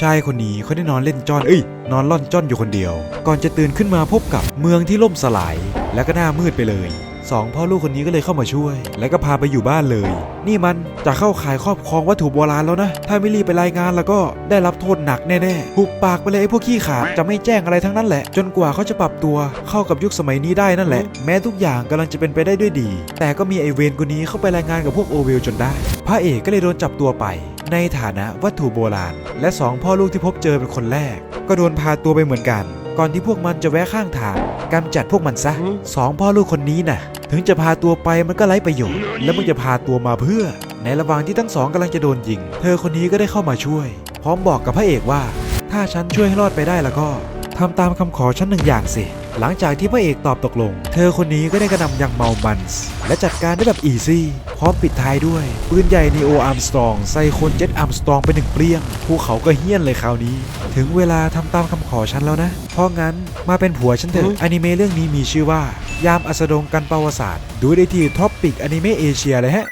ชายคนนี้เขาได้นอนเล่นจ้อนเอ้ย นอนล่อนจ้อนอยู่คนเดียว ก่อนจะตื่นขึ้นมาพบกับเมืองที่ล่มสลาย และก็หน้ามืดไปเลย สองพ่อลูกคนนี้ก็เลยเข้ามาช่วย และก็พาไปอยู่บ้านเลย นี่มันจะเข้าขายครอบครองวัตถุโบราณแล้วนะ ถ้าไม่รีบไปรายงานแล้วก็ได้รับโทษหนักแน่ๆหุบปากไปเลยไอ้พวกขี้ขาดจะไม่แจ้งอะไรทั้งนั้นแหละ จนกว่าเขาจะปรับตัวเข้ากับยุคสมัยนี้ได้นั่นแหละ แม้ทุกอย่างกำลังจะเป็นไปได้ด้วยดี แต่ก็มีไอเวนคนนี้เข้าไปรายงานกับพวกโอเวลจนได้ พระเอกก็เลยโดนจับตัวไป ในฐานะวัตถุโบราณ และสองพ่อลูกที่พบเจอเป็นคนแรก ก็โดนพาตัวไปเหมือนกัน ก่อนที่พวกมันจะแวะข้างทางกำจัดพวกมันซะสองพ่อลูกคนนี้น่ะ ถึงจะพาตัวไปมันก็ไร้ประโยชน์ แล้วมึงจะพาตัวมาเพื่อ ในระหว่างที่ทั้งสองกำลังจะโดนยิง เธอคนนี้ก็ได้เข้ามาช่วย พร้อมบอกกับพระเอกว่า ถ้าฉันช่วยให้รอดไปได้แล้วก็ทำตามคำขอฉันหนึ่งอย่างสิ หลังจากที่พระเอกตอบตกลง เธอคนนี้ก็ได้กระหนำยังเมามันส์และจัดการได้แบบอีซี่พร้อมปิดท้ายด้วย ปืนใหญ่นีโออาร์มสตรองใส่คนเจ็ตอาร์มสตรองไปหนึ่งเปรี้ยงภูเขาก็เฮี้ยนเลยคราวนี้ ถึงเวลาทำตามคำขอฉันแล้วนะ เพราะงั้นมาเป็นผัวฉันเถอะอนิเมะเรื่องนี้มีชื่อว่า ยามอัสดงกันประวัติศาสตร์ ดูได้ที่ท็อปปิกอนิเมะเอเชียเลยฮะ